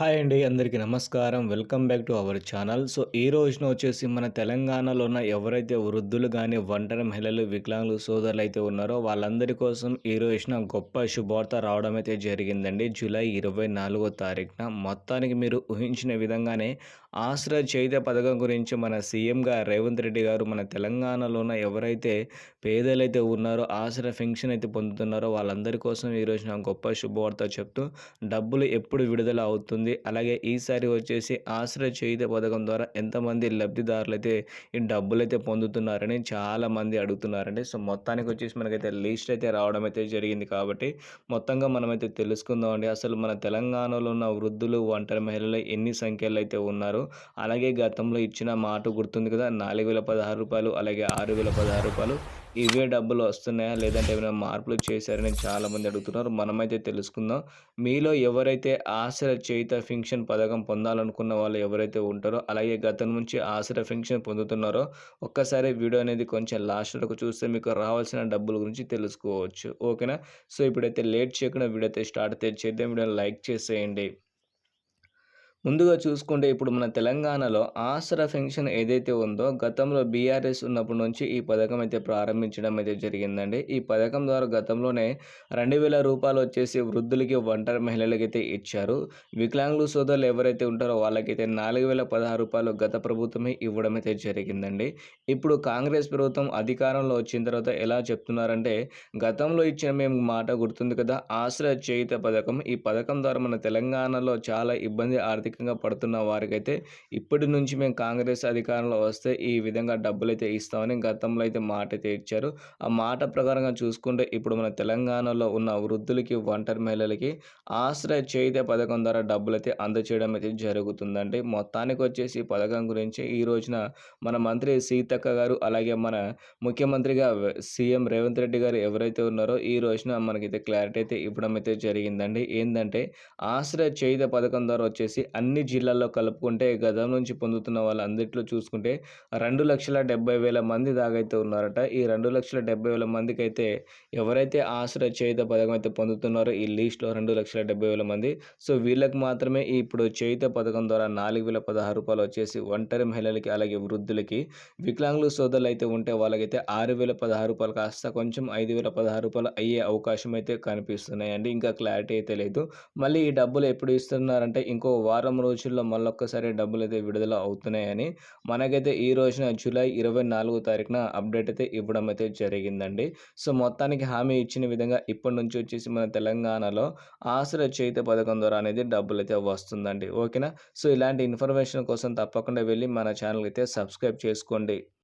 Hi అండి అందరికీ నమస్కారం. Welcome back to our channel. So ఈ రోజున వచ్చేసి మన తెలంగాణలో ఉన్న ఎవరైతే వృద్ధులు కానీ ఒంటరి మహిళలు వికలాంగులు సోదరులు అయితే ఉన్నారో వాళ్ళందరి కోసం ఈ రోజున గొప్ప శుభవార్త రావడం అయితే జరిగిందండి. జూలై ఇరవై నాలుగో తారీఖున. మొత్తానికి మీరు ఊహించిన విధంగానే ఆశ్రయ చైత్య పథకం గురించి మన సీఎంగా రేవంత్ రెడ్డి గారు మన తెలంగాణలో ఉన్న ఎవరైతే పేదలైతే ఉన్నారో ఆశ్రయ పెన్షన్ అయితే పొందుతున్నారో వాళ్ళందరి కోసం ఈ రోజున గొప్ప శుభవార్త చెప్తూ డబ్బులు ఎప్పుడు విడుదల అవుతుంది అలాగే ఈసారి వచ్చేసి ఆశ్రయ చేయుత పథకం ద్వారా ఎంతమంది లబ్ధిదారులు అయితే ఈ డబ్బులు అయితే పొందుతున్నారని చాలామంది అడుగుతున్నారండి. సో మొత్తానికి వచ్చేసి మనకైతే లిస్ట్ అయితే రావడం అయితే జరిగింది కాబట్టి మొత్తంగా మనమైతే తెలుసుకుందామండి అసలు మన తెలంగాణలో ఉన్న వృద్ధులు ఒంటరి మహిళలు ఎన్ని సంఖ్యలో అయితే ఉన్నారు? అలాగే గతంలో ఇచ్చిన మాట గుర్తుంది కదా నాలుగు వేల పదహారు రూపాయలు అలాగే ఆరు వేల పదహారు రూపాయలు. ఇవే డబ్బులు వస్తున్నాయా? లేదంటే ఏమైనా మార్పులు చేశారని చాలామంది అడుగుతున్నారు. మనమైతే తెలుసుకుందాం. మీలో ఎవరైతే ఆసర చేయిత ఫింక్షన్ పథకం పొందాలనుకున్న వాళ్ళు ఎవరైతే ఉంటారో అలాగే గతం నుంచి ఆసర ఫింక్షన్ పొందుతున్నారో ఒక్కసారి వీడియో అనేది కొంచెం లాస్ట్ వరకు చూస్తే మీకు రావాల్సిన డబ్బుల గురించి తెలుసుకోవచ్చు. ఓకేనా? సో ఇప్పుడైతే లేట్ చేయకుండా వీడియో అయితే స్టార్ట్ అయితే చేద్దాం. వీడియో లైక్ చేసేయండి. ముందుగా చూసుకుంటే ఇప్పుడు మన తెలంగాణలో ఆసరా పెన్షన్ ఏదైతే ఉందో గతంలో బీఆర్ఎస్ ఉన్నప్పటి నుంచి ఈ పథకం అయితే ప్రారంభించడం అయితే జరిగిందండి. ఈ పథకం ద్వారా గతంలోనే రెండు వేల రూపాయలు వచ్చేసి వృద్ధులకి ఒంటరి మహిళలకైతే ఇచ్చారు. వికలాంగులు సోదరులు ఎవరైతే ఉంటారో వాళ్ళకైతే నాలుగు వేల పదహారు రూపాయలు గత ప్రభుత్వమే ఇవ్వడం అయితే జరిగిందండి. ఇప్పుడు కాంగ్రెస్ ప్రభుత్వం అధికారంలో వచ్చిన తర్వాత ఎలా చెప్తున్నారంటే గతంలో ఇచ్చిన మేము మాట గుర్తుంది కదా ఆసరా చేయుత పథకం. ఈ పథకం ద్వారా మన తెలంగాణలో చాలా ఇబ్బంది ఆర్థిక అధికంగా పడుతున్న వారికైతే ఇప్పటి నుంచి మేము కాంగ్రెస్ అధికారంలో వస్తే ఈ విధంగా డబ్బులు అయితే ఇస్తామని గతంలో అయితే మాట అయితే ఇచ్చారు. ఆ మాట ప్రకారంగా చూసుకుంటే ఇప్పుడు మన తెలంగాణలో ఉన్న వృద్ధులకి ఒంటరి మహిళలకి ఆశ్రయ చేయితే పథకం ద్వారా డబ్బులు అయితే అందచేయడం అయితే జరుగుతుందండి. మొత్తానికి వచ్చేసి ఈ పథకం గురించి ఈ రోజున మన మంత్రి సీతక్క గారు అలాగే మన ముఖ్యమంత్రిగా సీఎం రేవంత్ రెడ్డి గారు ఎవరైతే ఉన్నారో ఈ రోజున మనకైతే క్లారిటీ అయితే ఇవ్వడం అయితే జరిగిందండి. ఏంటంటే ఆశ్రయ చేయిత పథకం ద్వారా వచ్చేసి అన్ని జిల్లాల్లో కలుపుకుంటే గతం నుంచి పొందుతున్న వాళ్ళందరిలో చూసుకుంటే రెండు లక్షల డెబ్బై వేల మంది దాగైతే ఉన్నారట. ఈ రెండు లక్షల డెబ్బై వేల మందికి అయితే ఎవరైతే ఆశ్రయ చేయుత పథకం అయితే పొందుతున్నారో ఈ లీస్ట్లో రెండు లక్షల డెబ్బై వేల మంది. సో వీళ్ళకి మాత్రమే ఇప్పుడు చేయుత పథకం ద్వారా నాలుగు వేల పదహారు రూపాయలు వచ్చేసి ఒంటరి మహిళలకి అలాగే వృద్ధులకి వికలాంగులు సోదరులు అయితే ఉంటే వాళ్ళకైతే ఆరు వేల పదహారు రూపాయలు కాస్త కొంచెం ఐదు వేల పదహారు రూపాయలు అయ్యే అవకాశం అయితే కనిపిస్తున్నాయండి. ఇంకా క్లారిటీ అయితే లేదు. మళ్ళీ ఈ డబ్బులు ఎప్పుడు ఇస్తున్నారంటే ఇంకో వారం వారం రోజుల్లో మళ్ళొక్కసారి డబ్బులు అయితే విడుదల అవుతున్నాయని మనకైతే ఈ రోజున జూలై ఇరవై నాలుగో తారీఖున అప్డేట్ అయితే ఇవ్వడం అయితే జరిగిందండి. సో మొత్తానికి హామీ ఇచ్చిన విధంగా ఇప్పటి నుంచి వచ్చేసి మన తెలంగాణలో ఆసుర చేత పథకం ద్వారా అనేది డబ్బులు అయితే వస్తుందండి. ఓకేనా? సో ఇలాంటి ఇన్ఫర్మేషన్ కోసం తప్పకుండా వెళ్ళి మన ఛానల్ అయితే సబ్స్క్రైబ్ చేసుకోండి.